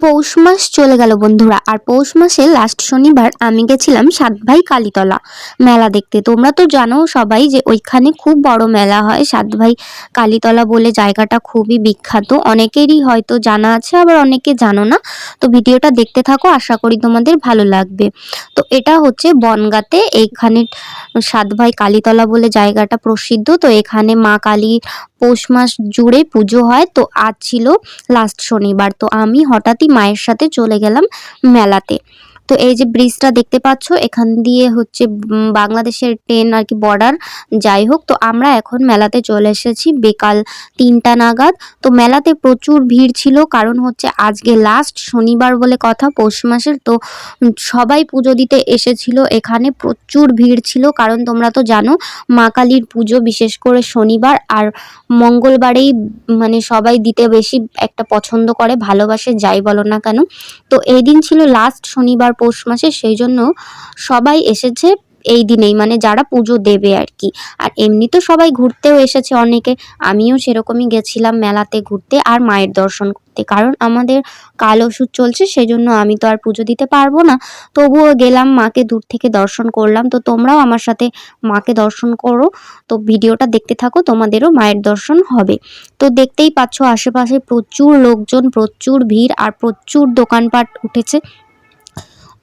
পৌষ মাস চলে গেল বন্ধুরা। আর পৌষ মাসে লাস্ট শনিবার আমি গেছিলাম সাত ভাই কালীতলা মেলা দেখতে। তোমরা তো জানো সবাই যে ওইখানে খুব বড় মেলা হয়। সাত ভাই কালীতলা বলে জায়গাটা খুবই বিখ্যাত। অনেকেরই হয়তো জানা আছে, আবার অনেকে জানো না। তো ভিডিওটা দেখতে থাকো, আশা করি তোমাদের ভালো লাগবে। তো এটা হচ্ছে বনগাতে, এইখানে সাত ভাই কালীতলা বলে জায়গাটা প্রসিদ্ধ। তো এখানে মা কালী পৌষ মাস জুড়ে পুজো হয়, তো আজ ছিল লাস্ট শনিবার। তো আমি হঠাৎই মায়ের সাথে চলে গেলাম মেলাতে। তো এই যে ব্রিজটা দেখতে পাচ্ছ, এখান দিয়ে হচ্ছে বাংলাদেশের ট্রেন আর কি বর্ডার যাই হোক। তো আমরা এখন মেলাতে চলে এসেছি বিকাল তিনটা নাগাদ। তো মেলাতে প্রচুর ভিড় ছিল, কারণ হচ্ছে আজকে লাস্ট শনিবার বলে কথা, পৌষ মাসের। তো সবাই পুজো দিতে এসেছিল, এখানে প্রচুর ভিড় ছিল। কারণ তোমরা তো জানো, মা কালীর পুজো বিশেষ করে শনিবার আর মঙ্গলবারেই মানে সবাই দিতে বেশি একটা পছন্দ করে, ভালোবাসে, যাই বলো না কেন। তো এই দিন ছিল লাস্ট শনিবার পৌষ মাসে সেই জন্য সবাই এসেছে এই দিনেই মানে যারা পুজো দেবে আর কি। আর এমনি তো সবাই ঘুরতেও এসেছে অনেকে। আমিও সেরকমই গেছিলাম মেলাতে ঘুরতে আর মায়ের দর্শন করতে। কারণ আমাদের কাল ওষুধ চলছে সেই জন্য আমি তো আর পুজো দিতে পারব না। তবুও গেলাম, মাকে দূর থেকে দর্শন করলাম। তো তোমরাও আমার সাথে মাকে দর্শন করো। তো ভিডিওটা দেখতে থাকো, তোমাদেরও মায়ের দর্শন হবে। তো দেখতেই পাচ্ছ, আশেপাশে প্রচুর লোকজন, প্রচুর ভিড় আর প্রচুর দোকানপাট উঠেছে।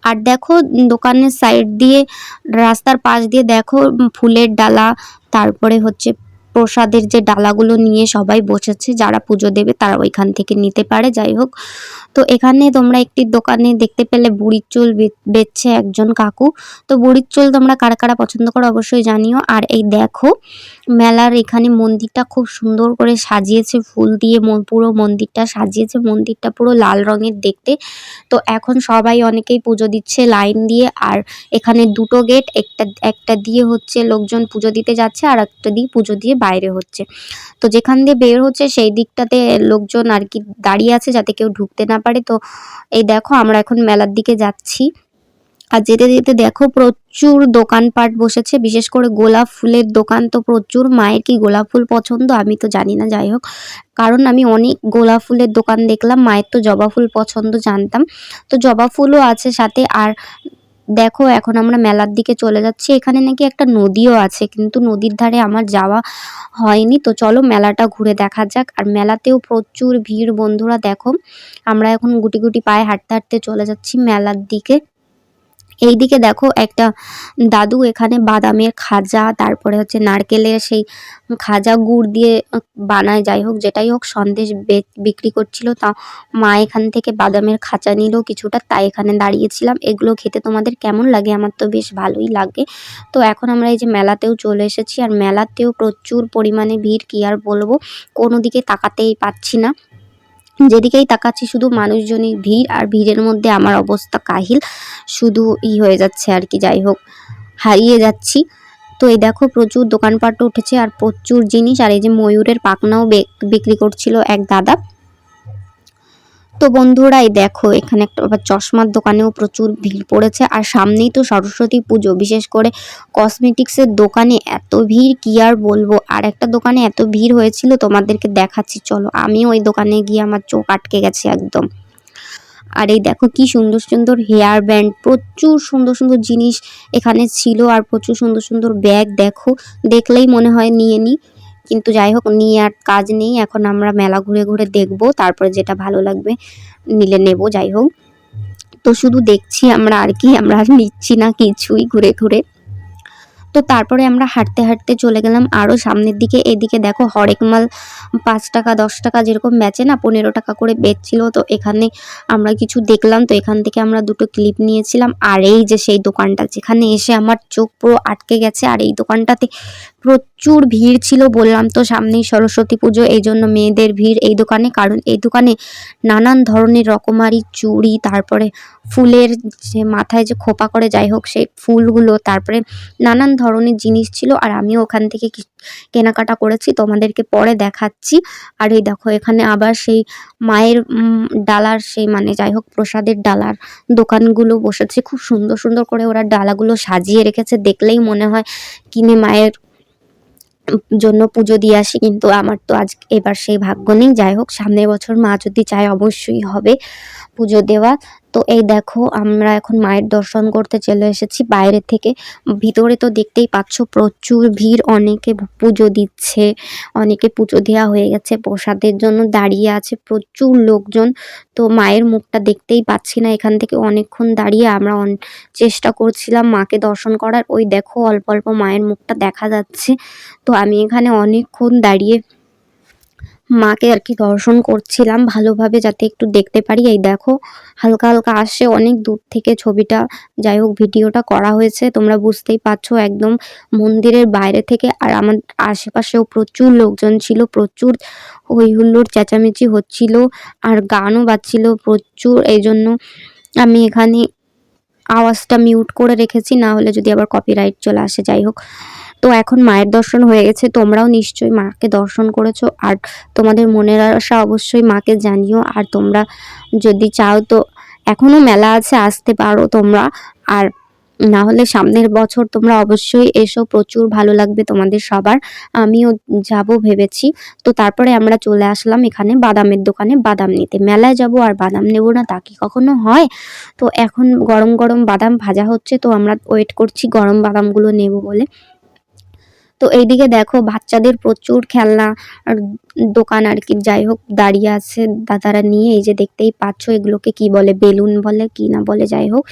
আর দেখো দোকানের সাইড দিয়ে রাস্তার পাশ দিয়ে দেখো ফুলের ডালা তারপরে হচ্ছে প্রসাদের যে ডালাগুলো নিয়ে সবাই বসেছে, যারা পুজো দেবে তারা ওইখান থেকে নিতে পারে, যাই হোক। তো এখানে তোমরা একটি দোকানে দেখতে পেলে বুড়ির চুল বেচছে একজন কাকু। তো বুড়ির চুল তোমরা কারা কারা পছন্দ করো অবশ্যই জানিও। আর এই দেখো, মেলার এখানে মন্দিরটা খুব সুন্দর করে সাজিয়েছে, ফুল দিয়ে পুরো মন্দিরটা সাজিয়েছে, মন্দিরটা পুরো লাল রঙের দেখতে। তো এখন সবাই অনেকেই পুজো দিচ্ছে লাইন দিয়ে, আর এখানে দুটো গেট, একটা একটা দিয়ে হচ্ছে লোকজন পুজো দিতে যাচ্ছে আর একটা দিয়ে পুজো দিয়ে বাইরে হচ্ছে। তো যেখান দিয়ে বের হচ্ছে সেই দিকটাতে লোকজন আর কি দাঁড়িয়ে আছে যাতে কেউ ঢুকতে না পারে। তো এই দেখো আমরা এখন মেলার দিকে যাচ্ছি। আর যেতে যেতে দেখো প্রচুর দোকানপাট বসেছে, বিশেষ করে গোলাপ ফুলের দোকান তো প্রচুর, মায়ের কি গোলাপ ফুল পছন্দ আমি তো জানি না, যাই হোক। কারণ আমি অনেক গোলাপ ফুলের দোকান দেখলাম, মায়ের তো জবা ফুল পছন্দ জানতাম। তো জবা ফুলও আছে সাথে, আর দেখো, এখন আমরা মেলার দিকে চলে যাচ্ছি। এখানে নাকি একটা নদীও আছে, কিন্তু নদীর ধারে আমার যাওয়া হয়নি। তো চলো মেলাটা ঘুরে দেখা যাক। আর মেলাতেও প্রচুর ভিড়, বন্ধুরা দেখো। আমরা এখন গুটি গুটি পায়ে হাঁটতে হাঁটতে চলে যাচ্ছি মেলার দিকে। এইদিকে দেখো একটা দাদু এখানে বাদামের খাজা, তারপরে হচ্ছে নারকেলের সেই খাজা গুড় দিয়ে বানায়। যাই হোক, যেটাই হোক, সন্দেশ বিক্রি করছিল। তা মা এখান থেকে বাদামের খাঁচা নিল কিছুটা, তাই এখানে দাঁড়িয়েছিলাম। এগুলো খেতে তোমাদের কেমন লাগে? আমার তো বেশ ভালোই লাগে। তো এখন আমরা এই যে মেলাতেও চলে এসেছি। আর মেলাতেও প্রচুর পরিমাণে ভিড়, কি আর বলব? কোনো দিকে তাকাতেই পাচ্ছি না। যেদিকেই তাকাচ্ছি, শুধু মানুষজনই ভিড় আর ভিড়ের মধ্যে আমার অবস্থা কাহিল। শুধু ই হয়ে যাচ্ছে আর কি, যাই হোক, হারিয়ে যাচ্ছি। তো এই দেখো, প্রচুর দোকানপাট উঠেছে আর প্রচুর জিনিস। আর এই যে ময়ূরের পাখনাও বিক্রি করছিল এক দাদা। তো বন্ধুরা এই দেখো, এখানে একটা আবার চশমার দোকানেও প্রচুর ভিড় পড়েছে। আর সামনেই তো সরস্বতী পুজো, বিশেষ করে কসমেটিক্সের দোকানে এত ভিড়, কি আর বলব? আর একটা দোকানে এত ভিড় হয়েছিল, তোমাদেরকে দেখাচ্ছি, চলো। আমিও ওই দোকানে গিয়ে আমার চোখ আটকে গেছে একদম। আর এই দেখো কি সুন্দর সুন্দর হেয়ার ব্যান্ড প্রচুর সুন্দর সুন্দর জিনিস এখানে ছিল, আর প্রচুর সুন্দর সুন্দর ব্যাগ দেখো। দেখলেই মনে হয় নিয়ে নিই কিন্তু যাই হোক নিয়ে আর কাজ নেই। এখন আমরা মেলা ঘুরে ঘুরে দেখব, তারপরে যেটা ভালো লাগবে নিলে নেব, যাই হোক। তো শুধু দেখছি আমরা আর কি, আমরা আর নিচ্ছি না কিছুই ঘুরে ঘুরে। তো তারপরে আমরা হাঁটতে হাঁটতে চলে গেলাম আরও সামনের দিকে। এদিকে দেখো হরেক মাল পাঁচ টাকা, দশ টাকা যেরকম বেচে না, পনেরো টাকা করে বেচছিল। তো এখানে আমরা কিছু দেখলাম। তো এখান থেকে আমরা দুটো ক্লিপ নিয়েছিলাম। আর এই যে সেই দোকানটা, যেখানে এসে আমার চোখ পুরো আটকে গেছে। আর এই দোকানটাতে প্রচুর ভিড় ছিল বললাম তো সামনেই সরস্বতী পুজো, এই জন্য মেয়েদের ভিড় এই দোকানে। কারণ এই দোকানে নানান ধরনের রকমারি চুড়ি, তারপরে ফুলের যে মাথায় যে খোপা করে যাই হোক সেই ফুলগুলো, তারপরে নানান ধরনের জিনিস ছিল। আর আমিও ওখান থেকে কেনাকাটা করেছি, তোমাদেরকে পরে দেখাচ্ছি। আর এই দেখো, এখানে আবার সেই মায়ের ডালার সেই মানে যাই হোক প্রসাদের ডালার দোকানগুলো বসেছে। খুব সুন্দর সুন্দর করে ওরা ডালাগুলো সাজিয়ে রেখেছে। দেখলেই মনে হয় কিনে মায়ের জন্য পুজো দিয়ে আসি, কিন্তু আমার তো আজ এবার সেই ভাগ্য নেই। যাই হোক, সামনের বছর মা যদি চায় অবশ্যই হবে পুজো দেওয়া তো এই দেখো, আমরা এখন মায়ের দর্শন করতে চলে এসেছি। বাইরে থেকে ভিতরে তো দেখতেই পাচ্ছ, প্রচুর ভিড়। অনেকে পুজো দিচ্ছে, অনেকে পুজো দেওয়া হয়ে গেছে। প্রসাদের জন্য দাঁড়িয়ে আছে প্রচুর লোকজন। তো মায়ের মুখটা দেখতেই পাচ্ছি না এখান থেকে। অনেকক্ষণ দাঁড়িয়ে আমরা চেষ্টা করছিলাম মাকে দর্শন করার। ওই দেখো, অল্প অল্প মায়ের মুখটা দেখা যাচ্ছে। তো আমি এখানে অনেকক্ষণ দাঁড়িয়ে মাকে আর কি দর্শন করছিলাম ভালোভাবে যাতে একটু দেখতে পারি। এই দেখো, হালকা হালকা আসে অনেক দূর থেকে ছবিটা। যাই হোক, ভিডিওটা করা হয়েছে, তোমরা বুঝতেই পারছ একদম মন্দিরের বাইরে থেকে। আর আমার আশেপাশেও প্রচুর লোকজন ছিল, প্রচুর হই হুল্লোড় চেঁচামেচি হচ্ছিল, আর গানও বাজছিল প্রচুর। এই জন্য আমি এখানে আওয়াজটা মিউট করে রেখেছি, না হলে যদি আবার কপিরাইট চলে আসে, যাই হোক। তো এখন মায়ের দর্শন হয়ে গেছে, তোমরাও নিশ্চয়ই মাকে দর্শন করেছ, আর তোমাদের মনের আশা অবশ্যই মাকে জানিও, আর তোমরা যদি চাও তো এখনও মেলা আছে, আসতে পারো তোমরা। আর না হলে সামনের বছর তোমরা অবশ্যই এসো, প্রচুর ভালো লাগবে তোমাদের সবার। আমিও যাব ভেবেছি। তো তারপরে আমরা চলে আসলাম এখানে বাদামের দোকানে বাদাম নিতে। মেলায় যাব আর বাদাম নেব না, তা কি কখনো হয়? তো এখন গরম গরম বাদাম ভাজা হচ্ছে, তো আমরা ওয়েট করছি গরম বাদামগুলো নেব বলে। তো এইদিকে দেখো বাচ্চাদের প্রচুর খেলনা দোকান আর কি। যাই হোক, দাঁড়িয়ে আছে দাদারা নিয়ে, এই যে দেখতেই পাচ্ছ এগুলোকে কি বলে, বেলুন বলে, কি না বলে, যাই হোক।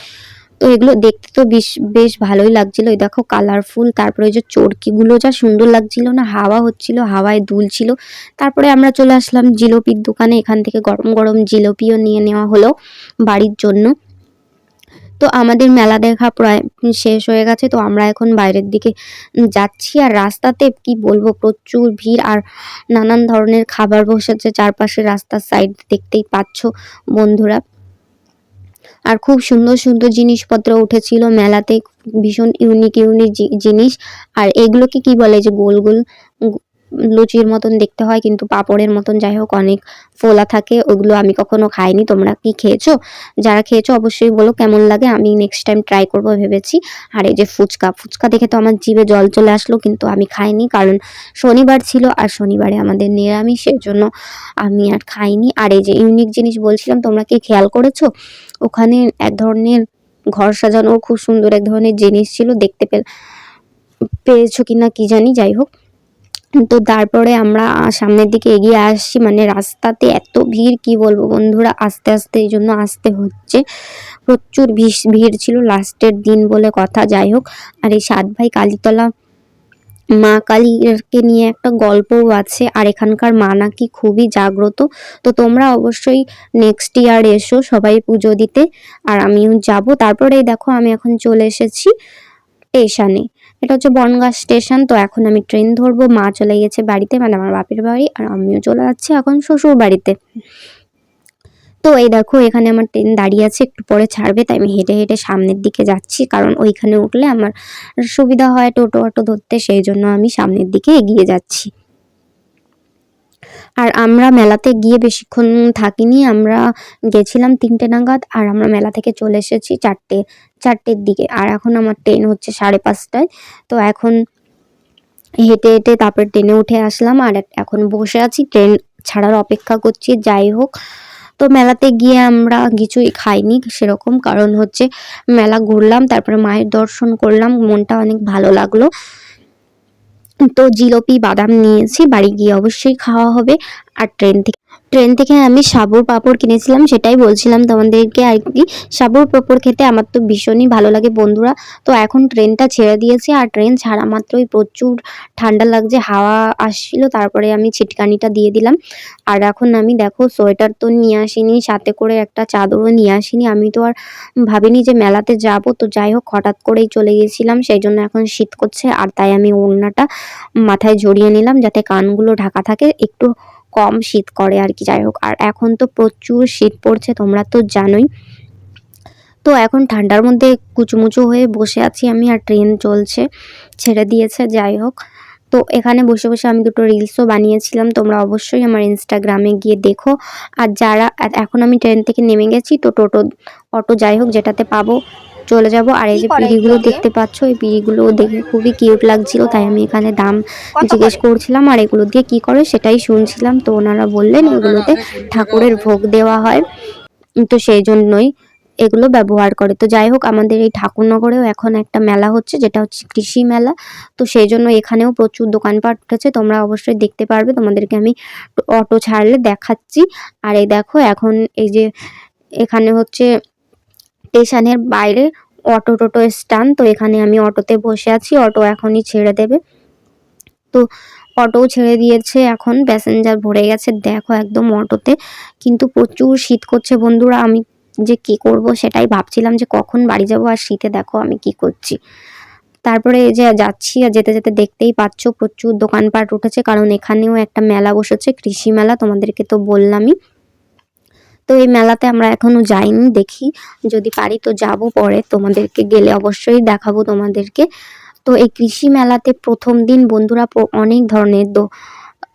তো এগুলো দেখতে তো বেশ বেশ ভালোই লাগছিল। এই দেখো কালারফুল তারপরে ওই যে চরকিগুলো যা সুন্দর লাগছিল না, হাওয়া হচ্ছিল, হাওয়ায় দুলছিল। তারপরে আমরা চলে আসলাম জিলোপির দোকানে, এখান থেকে গরম গরম জিলোপিও নিয়ে নেওয়া হলো বাড়ির জন্য। তো আমাদের মেলা দেখা প্রায় শেষ হয়ে গেছে, তো আমরা এখন বাইরের দিকে যাচ্ছি। আর রাস্তাতে কি বলব, প্রচুর ভিড় আর নানান ধরনের খাবার বসেছে চারপাশে রাস্তার সাইড দেখতেই পাচ্ছ বন্ধুরা। আর খুব সুন্দর সুন্দর জিনিসপত্র উঠেছিল। মেলাতে ভীষণ ইউনিক ইউনিক জিনিস। আর এগুলোকে কি বলে যে গোল গোল লুচির মতন দেখতে হয়, কিন্তু পাঁপড়ের মতন যাই হোক অনেক ফোলা থাকে, ওগুলো আমি কখনো খাইনি। তোমরা কি খেয়েছো? যারা খেয়েছো অবশ্যই বলো কেমন লাগে, আমি নেক্সট টাইম ট্রাই করব ভেবেছি। আর এই যে ফুচকা ফুচকা দেখে তো আমার জিভে জল চলে আসলো, কিন্তু আমি খাইনি, কারণ শনিবার ছিল আর শনিবারে আমাদের নিরামিষ সেজন্য আমি আর খাইনি। আর এই যে ইউনিক জিনিস বলছিলাম, তোমরা কি খেয়াল করেছ? ওখানে এক ধরনের ঘর সাজানোর খুব সুন্দর এক ধরনের জিনিস ছিল, দেখতে পে পেয়েছ কিনা কি জানি, যাই হোক। তো তারপরে আমরা সামনের দিকে এগিয়ে আসছি। মানে রাস্তাতে এত ভিড়, কি বলব বন্ধুরা? আস্তে আস্তে এই জন্য আসতে হচ্ছে। প্রচুর ভিড় ছিল লাস্টের দিন বলে কথা। যাই হোক, আর এই সাত ভাই কালীতলা, মা কালীকে নিয়ে একটা গল্পও আছে। আর এখানকার মা নাকি খুবই জাগ্রত। তো তোমরা অবশ্যই নেক্সট ইয়ার এসো সবাই পুজো দিতে। আর আমিও যাব। তারপরে দেখো আমি এখন চলে এসেছি স্টেশনে এটা হচ্ছে বনগাঁ স্টেশন, তো এখন আমি ট্রেন ধরবো। মা চলে গেছে বাড়িতে মানে আমার বাপের বাড়ি, আর আমিও চলে যাচ্ছি এখন শ্বশুর বাড়িতে। তো এই দেখো, এখানে আমার ট্রেন দাঁড়িয়ে আছে, একটু পরে ছাড়বে, তাই আমি হেঁটে হেঁটে সামনের দিকে যাচ্ছি, কারণ ওইখানে উঠলে আমার সুবিধা হয় টোটো অটো ধরতে, সেই জন্য আমি সামনের দিকে এগিয়ে যাচ্ছি। আর আমরা মেলাতে গিয়ে বেশিক্ষণ থাকিনি, আমরা গেছিলাম তিনটে নাগাদ আর আমরা মেলা থেকে চলে এসেছি চারটে, চারটের দিকে। আর এখন আমার ট্রেন হচ্ছে সাড়ে পাঁচটায়। তো এখন হেঁটে হেঁটে তারপর ট্রেনে উঠে আসলাম আর এখন বসে আছি। ট্রেন ছাড়ার অপেক্ষা করছি, যাই হোক। তো মেলাতে গিয়ে আমরা কিছুই খাইনি সেরকম, কারণ হচ্ছে মেলা ঘুরলাম, তারপরে মায়ের দর্শন করলাম, মনটা অনেক ভালো লাগল। তো জিলোপি বাদাম নিয়েছি বাড়ি গিয়ে অবশ্যই খাওয়া হবে। আর ট্রেন থেকে ট্রেন থেকে আমি সাবুর পাঁপড় কিনেছিলাম, সেটাই বলছিলাম তোমাদেরকে আর কি। সাবুর পাঁপড় খেতে আমার তো ভীষণই ভালো লাগে বন্ধুরা। তো এখন ট্রেনটা ছেড়ে দিয়েছে, আর ট্রেন ছাড়া মাত্রই প্রচুর ঠান্ডা লাগছে, হাওয়া আসছিল, তারপরে আমি ছিটকানিটা দিয়ে দিলাম। আর এখন আমি দেখো সোয়েটার তো নিয়ে আসিনি, সাথে করে একটা চাদরও নিয়ে আসিনি। আমি তো আর ভাবিনি যে মেলাতে যাব, তো যাই হোক হঠাৎ করেই চলে গেছিলাম, সেই জন্য এখন শীত করছে, আর তাই আমি ওড়নাটা মাথায় জড়িয়ে নিলাম, যাতে কানগুলো ঢাকা থাকে, একটু কম শীত করে আর কি, যাই হোক। আর এখন তো প্রচুর শীত পড়ছে, তোমরা তো জানোই। তো এখন ঠান্ডার মধ্যে কুচুমুচু হয়ে বসে আছি আমি আর ট্রেন চলছে, ছেড়ে দিয়েছে, যাই হোক। তো এখানে বসে বসে আমি দুটো রিলসও বানিয়েছিলাম, তোমরা অবশ্যই আমার ইনস্টাগ্রামে গিয়ে দেখো। আর যারা এখন আমি ট্রেন থেকে নেমে গেছি, তো টোটো, অটো যাই হোক যেটাতে পাবো চলে যাব। আর এই যে পিড়িগুলো দেখতে পাচ্ছ এই পিড়িগুলো দেখে খুবই কিউট লাগছিল তাই আমি এখানে দাম জিজ্ঞেস করছিলাম আর এগুলো দিয়ে কি করে সেটাই শুনছিলাম। তো ওনারা বললেন এগুলোতে ঠাকুরের ভোগ দেওয়া হয়। তো সেই জন্যই এগুলো ব্যবহার করে। তো যাই হোক আমাদের এই ঠাকুরনগরেও এখন একটা মেলা হচ্ছে যেটা হচ্ছে কৃষি মেলা। তো সেই জন্য এখানেও প্রচুর দোকানপাট উঠেছে তোমরা অবশ্যই দেখতে পারবে। তোমাদেরকে আমি অটো ছাড়লে দেখাচ্ছি। আর এই দেখো এখন এই যে এখানে হচ্ছে স্টেশনের বাইরে অটো টোটো স্ট্যান্ড। তো এখানে আমি অটোতে বসে আছি, অটো এখনই ছেড়ে দেবে। তো অটোও ছেড়ে দিয়েছে, এখন প্যাসেঞ্জার ভরে গেছে। দেখো একদম অটোতে কিন্তু প্রচুর শীত করছে বন্ধুরা। আমি যে কি করব সেটাই ভাবছিলাম যে কখন বাড়ি যাব আর শীতে দেখো আমি কি করছি। তারপরে এই যে যাচ্ছি আর যেতে যেতে দেখতেই পাচ্ছ প্রচুর দোকানপাট উঠেছে। কারণ এখানেও একটা মেলা বসেছে, কৃষি মেলা তোমাদেরকে তো বললামই। তো এই মেলাতে আমরা এখনও যাইনি, দেখি। যদি পারি তো যাব পরে। তোমাদেরকে গেলে অবশ্যই দেখাবো তোমাদেরকে। তো এই কৃষি মেলাতে প্রথম দিন বন্ধুরা অনেক ধরনের দো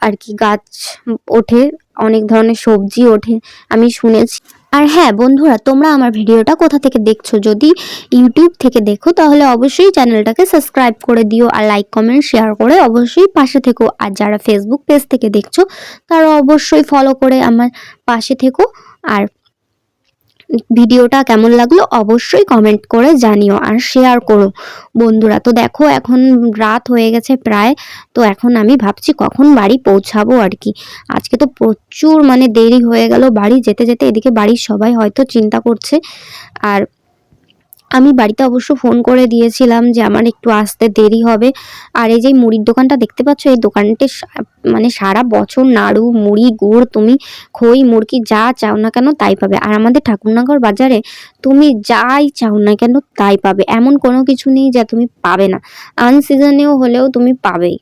আর কি গাছ ওঠে, অনেক ধরনের সবজি ওঠে, আমি শুনেছি। আর হ্যাঁ বন্ধুরা, তোমরা আমার ভিডিওটা কোথা থেকে দেখছ যদি ইউটিউব থেকে দেখো, তাহলে অবশ্যই চ্যানেলটাকে সাবস্ক্রাইব করে দিও আর লাইক, কমেন্ট, শেয়ার করে অবশ্যই পাশে থেকো। আর যারা ফেসবুক পেজ থেকে দেখছ, তারা অবশ্যই ফলো করে আমার পাশে থেকো। আর ভিডিওটা কেমন লাগল অবশ্যই কমেন্ট করে জানিও আর শেয়ার করো। বন্ধুরা, তো দেখো এখন রাত হয়ে গেছে প্রায়, তো এখন আমি ভাবছি কখন বাড়ি পৌঁছাবো আর কি। আজকে তো প্রচুর মানে দেরি হয়ে গেল বাড়ি, যেতে যেতে এদিকে বাড়ির সবাই হয়তো চিন্তা করছে। আর আমি বাড়িতে অবশ্য ফোন করে দিয়েছিলাম যে আমার একটু আসতে দেরি হবে। আর এই যে মুড়ির দোকানটা দেখতে পাচ্ছ, এই দোকানটি মানে সারা বছর নাড়ু, মুড়ি, গুড়, তুমি খই, মুরগি যা চাও না কেন তাই পাবে। আর আমাদের ঠাকুরনগর বাজারে তুমি যাই চাও না কেন তাই পাবে। এমন কোনো কিছু নেই যা তুমি পাবে না। আনসিজনেও হলেও তুমি পাবেই।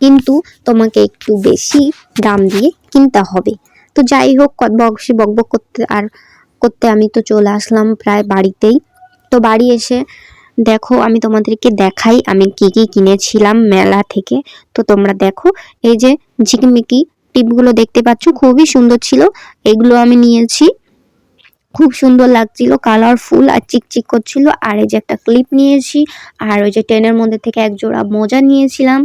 কিন্তু তোমাকে একটু বেশি দাম দিয়ে কিনতে হবে। তো যাই হোক ক- বকশি বকবক করতে আর করতে আমি তো চলে আসলাম প্রায় বাড়িতেই। তো বাড়ি এসে দেখো, আমি তোমাদেরকে দেখাই আমি কি কি কিনেছিলাম মেলা থেকে। তো তোমরা দেখো, এই যে ঝিকমিকি টিপগুলো দেখতে পাচ্ছ, খুবই সুন্দর ছিল। এগুলো আমি নিয়েছি। খুব সুন্দর লাগছিল কালারফুল আর চিকচিক করছিল। আর এই যে একটা ক্লিপ নিয়েছি, আর ওই যে ট্রেনের মধ্যে থেকে এক জোড়া মোজা নিয়েছিলাম।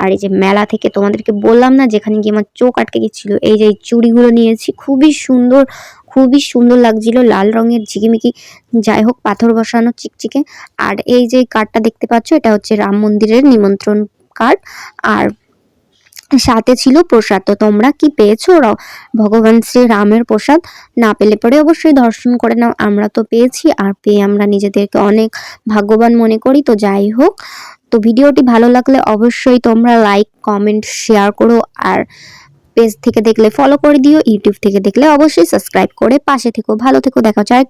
আর এই যে মেলা থেকে তোমাদেরকে বললাম না, যেখানে গিয়ে আমার চোখ আটকে গেছিল, এই যে চুড়িগুলো নিয়েছি, খুবই সুন্দর খুবই সুন্দর লাগছিল, লাল রঙের ঝিকিমিকি। যাই হোক, পাথর বসানো চিকচিকে। আর এই যে কার্ডটা দেখতে পাচ্ছ, এটা হচ্ছে রাম মন্দিরের নিমন্ত্রণ কার্ড আর সাথে ছিল প্রসাদ। তো তোমরা কি পেয়েছ? ভগবান শ্রী রামের প্রসাদ? না পেলে পরে অবশ্যই দর্শন করে নাও। আমরা তো পেয়েছি, আর পেয়ে আমরা নিজেদেরকে অনেক ভাগ্যবান মনে করি। তো যাই হোক, তো ভিডিওটি ভালো লাগলে অবশ্যই তোমরা লাইক কমেন্ট শেয়ার করো। আর পেজ থেকে দেখলে ফলো করে দিও ইউটিউব থেকে দেখলে অবশ্যই সাবস্ক্রাইব করে পাশে থেকো। ভালো থেকো, দেখা যায়